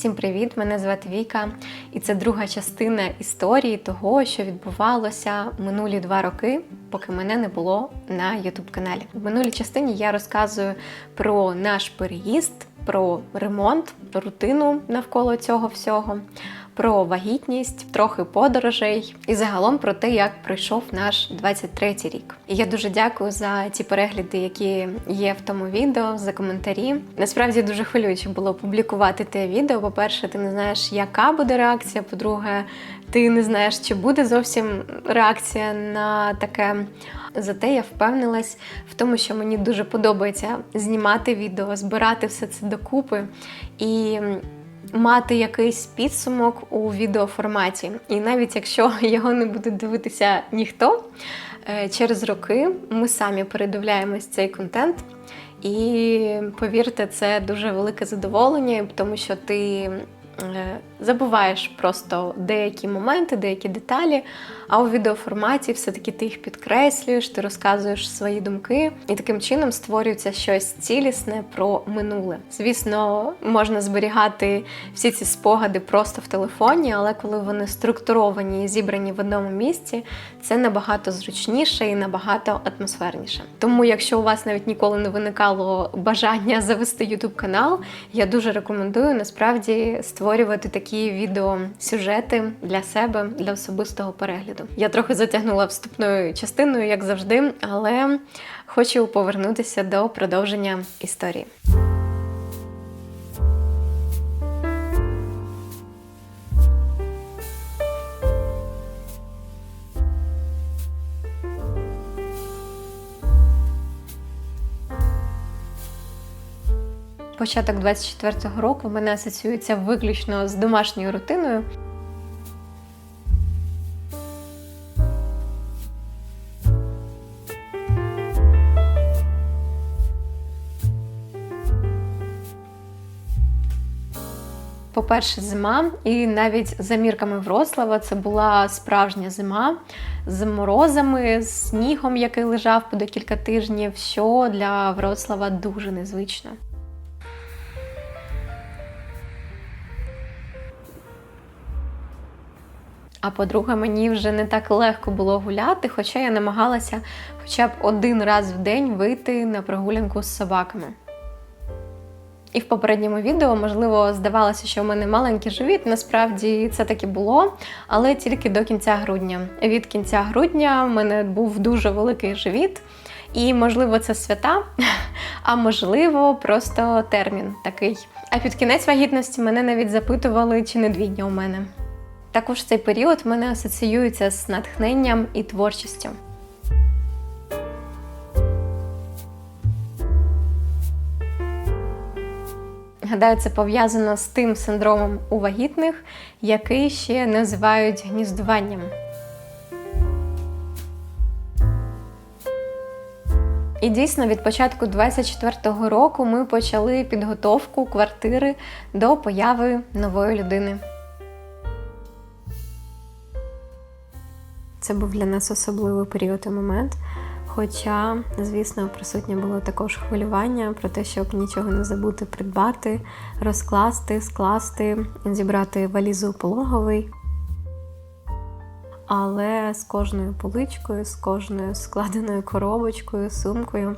Всім привіт! Мене звати Віка, і це друга частина історії того, що відбувалося минулі два роки, поки мене не було на youtube каналі. В минулій частині я розказую про наш переїзд, про ремонт, рутину навколо цього всього, про вагітність, трохи подорожей і загалом про те, як пройшов наш 23-й рік. І я дуже дякую за ті перегляди, які є в тому відео, за коментарі. Насправді дуже хвилююче було публікувати те відео. По-перше, ти не знаєш, яка буде реакція. По-друге, ти не знаєш, чи буде зовсім реакція на таке. Зате я впевнилась в тому, що мені дуже подобається знімати відео, збирати все це докупи і мати якийсь підсумок у відеоформаті. І навіть якщо його не буде дивитися ніхто, е, через роки ми самі передивляємось цей контент. І повірте, це дуже велике задоволення, тому що ти забуваєш просто деякі моменти, деякі деталі. А у відеоформаті все-таки ти їх підкреслюєш, ти розказуєш свої думки, і таким чином створюється щось цілісне про минуле. Звісно, можна зберігати всі ці спогади просто в телефоні, але коли вони структуровані і зібрані в одному місці, це набагато зручніше і набагато атмосферніше. Тому, якщо у вас навіть ніколи не виникало бажання завести YouTube канал, я дуже рекомендую насправді створювати такі відеосюжети для себе, для особистого перегляду. Я трохи затягнула вступною частиною, як завжди, але хочу повернутися до продовження історії. Початок 24-го року в мене асоціюється виключно з домашньою рутиною. По-перше, зима, і навіть за мірками Врослава це була справжня зима з морозами, з снігом, який лежав по декілька тижнів, що для Врослава дуже незвично. А по-друге, мені вже не так легко було гуляти, хоча я намагалася хоча б один раз в день вийти на прогулянку з собаками. І в попередньому відео, можливо, здавалося, що в мене маленький живіт. Насправді це таки було, але тільки до кінця грудня. Від кінця грудня в мене був дуже великий живіт, і, можливо, це свята, а можливо, просто термін такий. А під кінець вагітності мене навіть запитували, чи не двійня у мене. Також цей період в мене асоціюється з натхненням і творчістю. Гадаю, це пов'язано з тим синдромом у вагітних, який ще називають гніздуванням. І дійсно, від початку 24-го року ми почали підготовку квартири до появи нової людини. Це був для нас особливий період і момент. Хоча, звісно, присутнє було також хвилювання про те, щоб нічого не забути придбати, розкласти, скласти, зібрати валізу пологовий. Але з кожною поличкою, з кожною складеною коробочкою, сумкою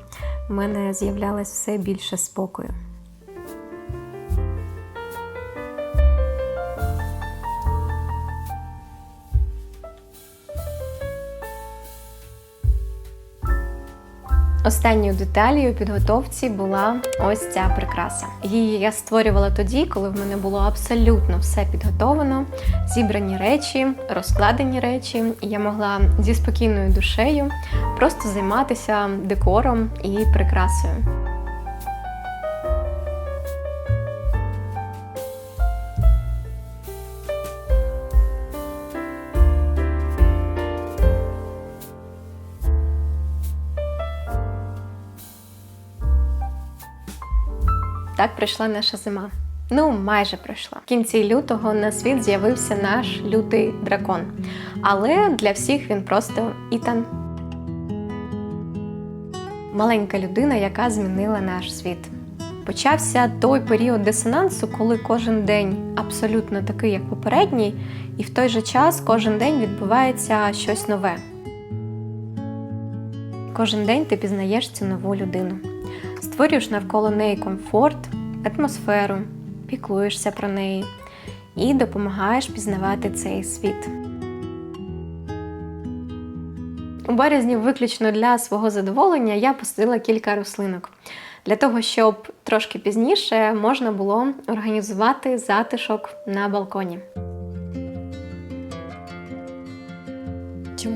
в мене з'являлось все більше спокою. Останньою деталью у підготовці була ось ця прикраса. Її я створювала тоді, коли в мене було абсолютно все підготовлено, зібрані речі, розкладені речі, і я могла зі спокійною душею просто займатися декором і прикрасою. Так прийшла наша зима. Ну, майже пройшла. В кінці лютого на світ з'явився наш лютий дракон. Але для всіх він просто Ітан. Маленька людина, яка змінила наш світ. Почався той період дисонансу, коли кожен день абсолютно такий, як попередній, і в той же час кожен день відбувається щось нове. Кожен день ти пізнаєш цю нову людину, створюєш навколо неї комфорт, атмосферу, піклуєшся про неї і допомагаєш пізнавати цей світ. У березні, виключно для свого задоволення, я посадила кілька рослинок для того, щоб трошки пізніше можна було організувати затишок на балконі.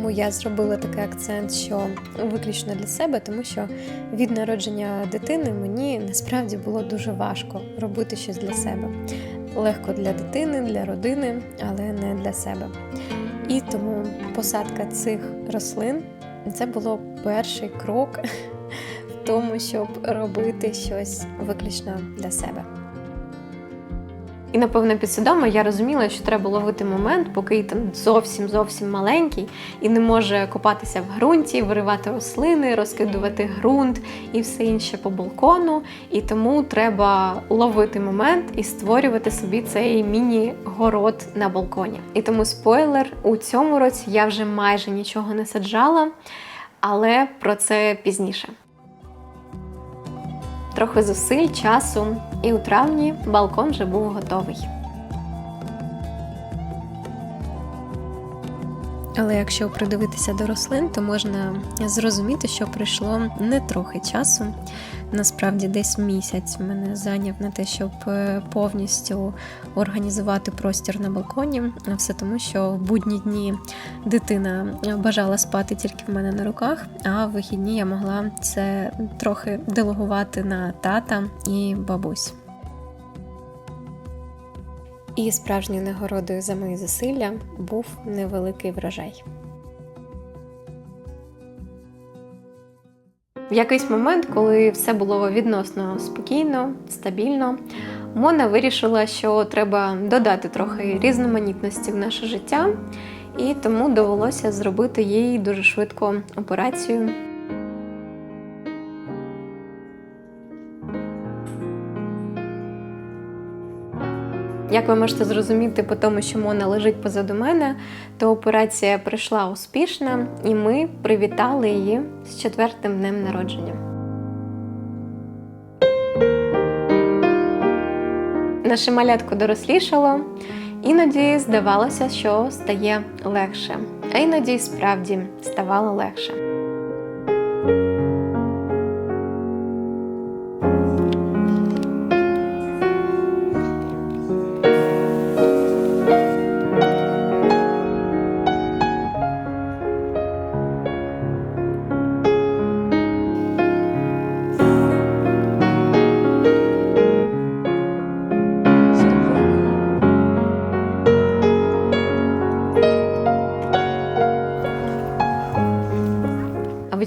Чому я зробила такий акцент, що виключно для себе, тому що від народження дитини мені насправді було дуже важко робити щось для себе. Легко для дитини, для родини, але не для себе. І тому посадка цих рослин це було перший крок в тому, щоб робити щось виключно для себе. І, напевно, підсвідомо я розуміла, що треба ловити момент, поки там зовсім зовсім маленький і не може копатися в ґрунті, виривати рослини, розкидувати ґрунт і все інше по балкону. І тому треба ловити момент і створювати собі цей міні-город на балконі. І тому спойлер, у цьому році я вже майже нічого не саджала, але про це пізніше. Трохи зусиль, часу, і у травні балкон вже був готовий. Але якщо придивитися до рослин, то можна зрозуміти, що пройшло не трохи часу. Насправді, десь місяць мене зайняв на те, щоб е, повністю організувати простір на балконі. Все тому, що в будні дні дитина бажала спати тільки в мене на руках, а в вихідні я могла це трохи делегувати на тата і бабусь. І справжньою нагородою за мої зусилля був невеликий врожай. В якийсь момент, коли все було відносно спокійно, стабільно, Мона вирішила, що треба додати трохи різноманітності в наше життя, і тому довелося зробити їй дуже швидко операцію. Як ви можете зрозуміти, по тому, що Мона лежить позаду мене, то операція пройшла успішно, і ми привітали її з четвертим днем народження. Наше малятко дорослішало, іноді здавалося, що стає легше, а іноді справді ставало легше.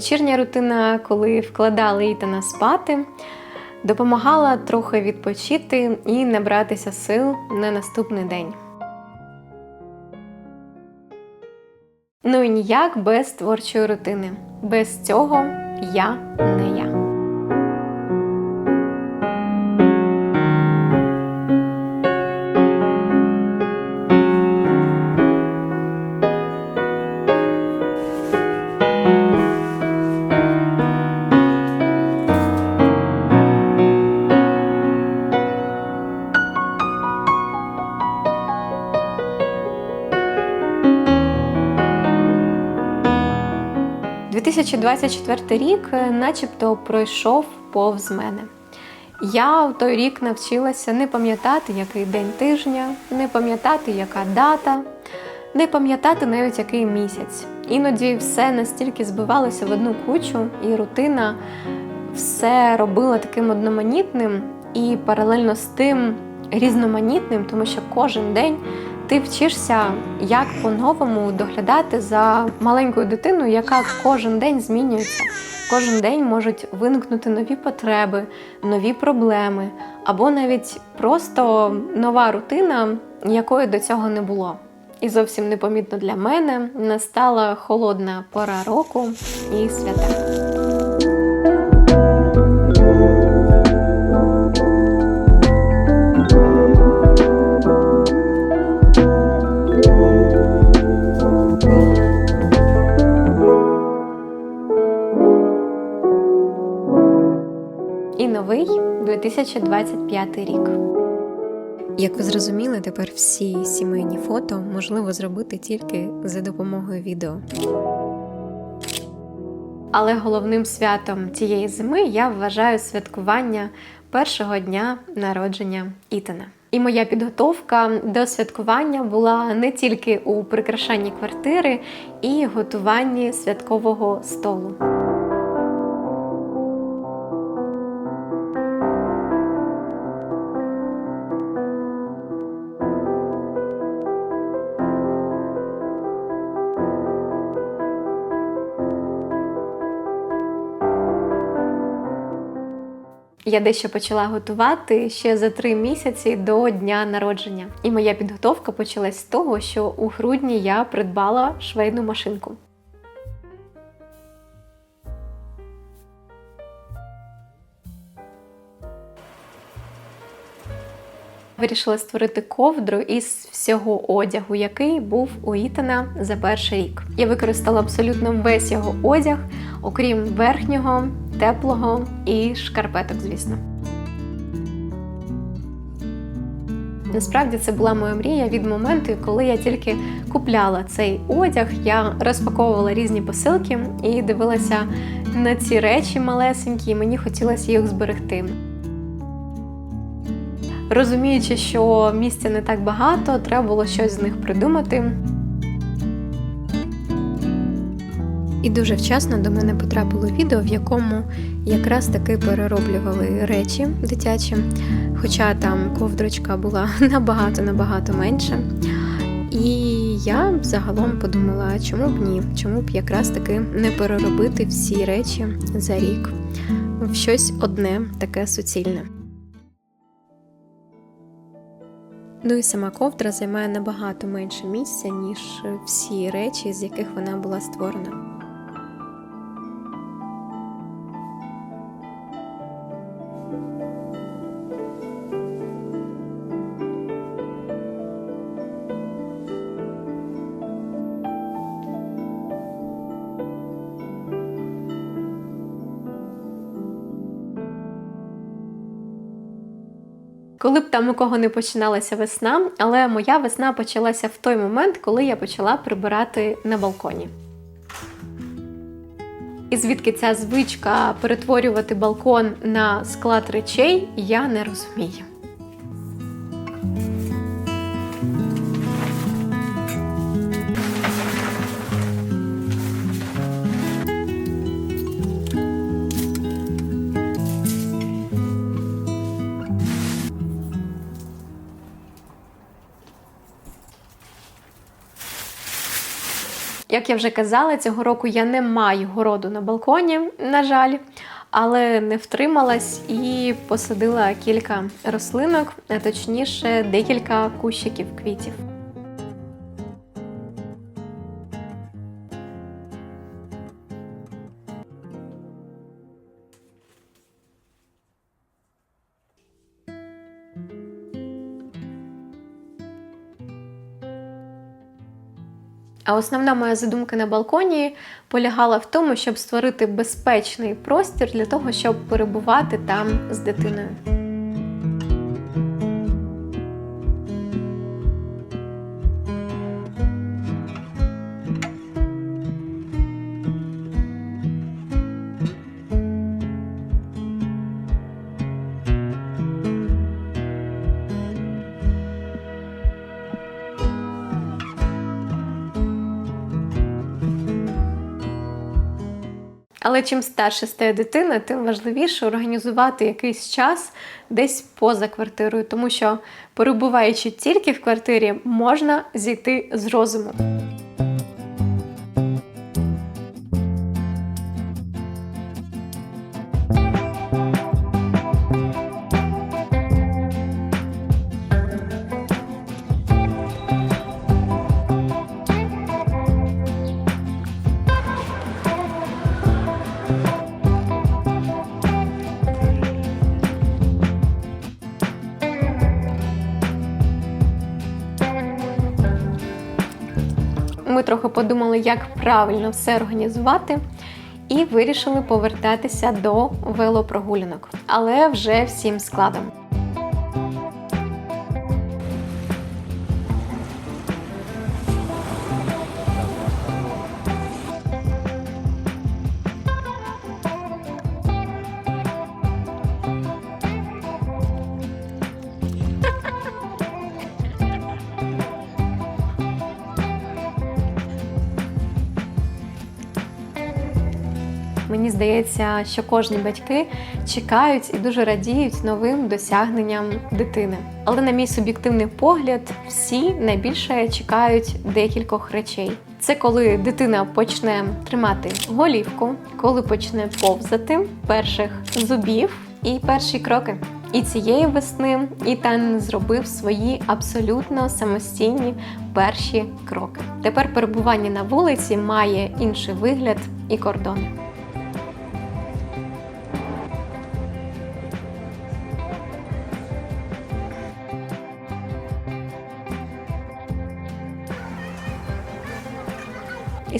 Вечірня рутина, коли вкладали Ітана спати, допомагала трохи відпочити і набратися сил на наступний день. Ну і ніяк без творчої рутини. Без цього я не я. 2024 рік е, начебто пройшов повз мене. Я в той рік навчилася не пам'ятати, який день тижня, не пам'ятати, яка дата, не пам'ятати навіть який місяць. Іноді все настільки збивалося в одну кучу, і рутина все робила таким одноманітним і паралельно з тим різноманітним, тому що кожен день ти вчишся, як по-новому доглядати за маленькою дитиною, яка кожен день змінюється. Кожен день можуть виникнути нові потреби, нові проблеми, або навіть просто нова рутина, якої до цього не було. І зовсім непомітно для мене настала холодна пора року і свята. 2025 рік. Як ви зрозуміли, тепер всі сімейні фото можливо зробити тільки за допомогою відео. Але головним святом цієї зими я вважаю святкування першого дня народження Ітана. І моя підготовка до святкування була не тільки у прикрашанні квартири і готуванні святкового столу. Я дещо почала готувати ще за три місяці до дня народження. І моя підготовка почалась з того, що у грудні я придбала швейну машинку. Вирішила створити ковдру із всього одягу, який був у Ітана за перший рік. Я використала абсолютно весь його одяг, окрім верхнього, теплого і шкарпеток, звісно. Насправді це була моя мрія від моменту, коли я тільки купляла цей одяг. Я розпаковувала різні посилки і дивилася на ці речі малесенькі, і мені хотілося їх зберегти. Розуміючи, що місця не так багато, треба було щось з них придумати. І дуже вчасно до мене потрапило відео, в якому якраз таки перероблювали речі дитячі, хоча там ковдрочка була набагато-набагато менша. І я загалом подумала, чому б ні, чому б якраз таки не переробити всі речі за рік в щось одне таке суцільне. Ну і сама ковдра займає набагато менше місця, ніж всі речі, з яких вона була створена. Коли б там у кого не починалася весна, але моя весна почалася в той момент, коли я почала прибирати на балконі. І звідки ця звичка перетворювати балкон на склад речей, я не розумію. Як я вже казала, цього року я не маю городу на балконі, на жаль, але не втрималась і посадила кілька рослинок, а точніше, декілька кущиків квітів. А основна моя задумка на балконі полягала в тому, щоб створити безпечний простір для того, щоб перебувати там з дитиною. Але чим старше стає дитина, тим важливіше організувати якийсь час десь поза квартирою, тому що перебуваючи тільки в квартирі, можна зійти з розуму. Ми трохи подумали, як правильно все організувати. і вирішили повертатися до велопрогулянок, але вже всім складом. Мені здається, що кожні батьки чекають і дуже радіють новим досягненням дитини. Але на мій суб'єктивний погляд, всі найбільше чекають декількох речей. Це коли дитина почне тримати голівку, коли почне повзати перших зубів і перші кроки. І цієї весни Ітан зробив свої абсолютно самостійні перші кроки. Тепер перебування на вулиці має інший вигляд і кордони.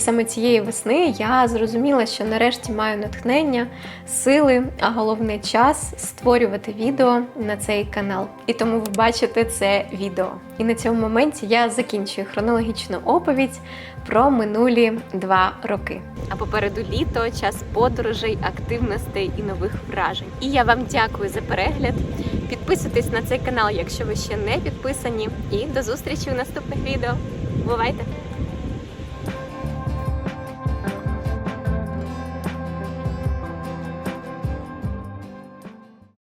Саме цієї весни я зрозуміла, що нарешті маю натхнення, сили, а головне час створювати відео на цей канал. І тому ви бачите це відео. І на цьому моменті я закінчую хронологічну оповідь про минулі два роки. А попереду літо, час подорожей, активностей і нових вражень. І я вам дякую за перегляд. Підписуйтесь на цей канал, якщо ви ще не підписані. І до зустрічі у наступних відео. Бувайте!